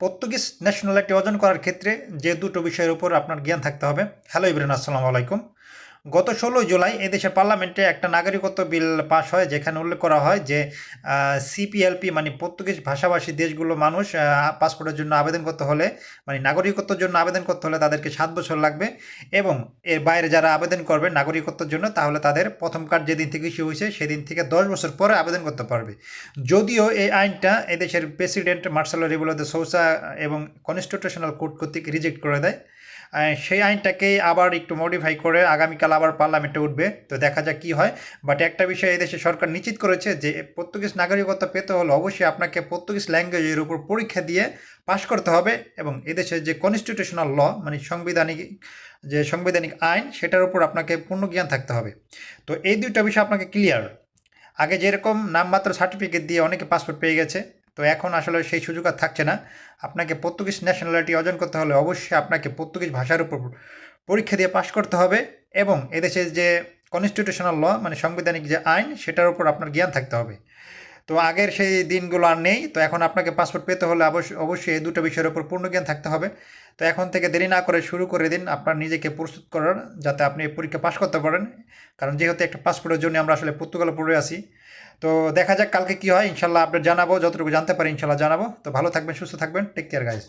Portuguese nationality অর্জন করার ক্ষেত্রে যে দুটো বিষয়ের উপর আপনার জ্ঞান থাকতে হবে। হ্যালো ইবরান আসসালামু আলাইকুম। গত ষোলোই জুলাই এদেশের পার্লামেন্টে একটা নাগরিকত্ব বিল পাশ হয়, যেখানে উল্লেখ করা হয় যে সিপিএলপি মানে পর্তুগিজ ভাষাভাষী দেশগুলো মানুষ পাসপোর্টের জন্য আবেদন করতে হলে মানে নাগরিকত্বের জন্য আবেদন করতে হলে তাদেরকে সাত বছর লাগবে এবং এর বাইরে যারা আবেদন করবে নাগরিকত্বের জন্য, তাহলে তাদের প্রথম কার্ড যেদিন থেকে ইস্যু হয়েছে, সেদিন থেকে দশ বছর পরে আবেদন করতে পারবে। যদিও এই আইনটা এদেশের প্রেসিডেন্ট মার্শাল রেবুলো সৌসা এবং কনস্টিটিউশনাল কোর্ট কর্তৃক রিজেক্ট করে দেয় সেই আইনটাকেই আবার একটু মডিফাই করে আগামীকাল আবার পার্লামেন্টে উঠবে, তো দেখা যাক কী হয়। বাট একটা বিষয় এদেশে সরকার নিশ্চিত করেছে যে পর্তুগিজ নাগরিকত্ব পেতে হলে অবশ্যই আপনাকে পর্তুগিজ ল্যাঙ্গুয়েজের উপর পরীক্ষা দিয়ে পাশ করতে হবে এবং এদেশের যে কনস্টিটিউশনাল ল মানে সাংবিধানিক, যে সাংবিধানিক আইন, সেটার উপর আপনাকে পূর্ণ জ্ঞান থাকতে হবে। তো এই দুইটা বিষয় আপনাকে ক্লিয়ার আগে যেরকম নামমাত্র সার্টিফিকেট দিয়ে অনেকে পাসপোর্ট পেয়ে গেছে, তো এখন আসলে সেই সুযোগ আর থাকছে না। আপনাকে পর্তুগিজ ন্যাশনালিটি অর্জন করতে হলে অবশ্যই আপনাকে পর্তুগিজ ভাষার উপর পরীক্ষা দিয়ে পাশ করতে হবে। এবং এদেশের যে কনস্টিটিউশনাল ল মানে সাংবিধানিক যে আইন, সেটার উপর আপনার জ্ঞান থাকতে হবে। তো আগের সেই দিনগুলো আর নেই, তো এখন আপনাকে পাসপোর্ট পেতে হলে অবশ্যই এই দুটো বিষয়ের উপর পূর্ণ জ্ঞান থাকতে হবে। তো এখন থেকে দেরি না করে শুরু করে দিন, আপনার নিজেকে প্রস্তুত করার, যাতে আপনি এই পরীক্ষা পাশ করতে পারেন। কারণ যেহেতু একটা পাসপোর্টের জন্য আমরা আসলে পর্তুগালে পড়ে আছি। তো দেখা যাক কালকে কী হয়, ইনশাল্লাহ আপডেট জানাব, যতটুকু জানতে পারি ইনশাল্লাহ জানাব। তো ভালো থাকবেন, সুস্থ থাকবেন টেক কেয়ার গাইজ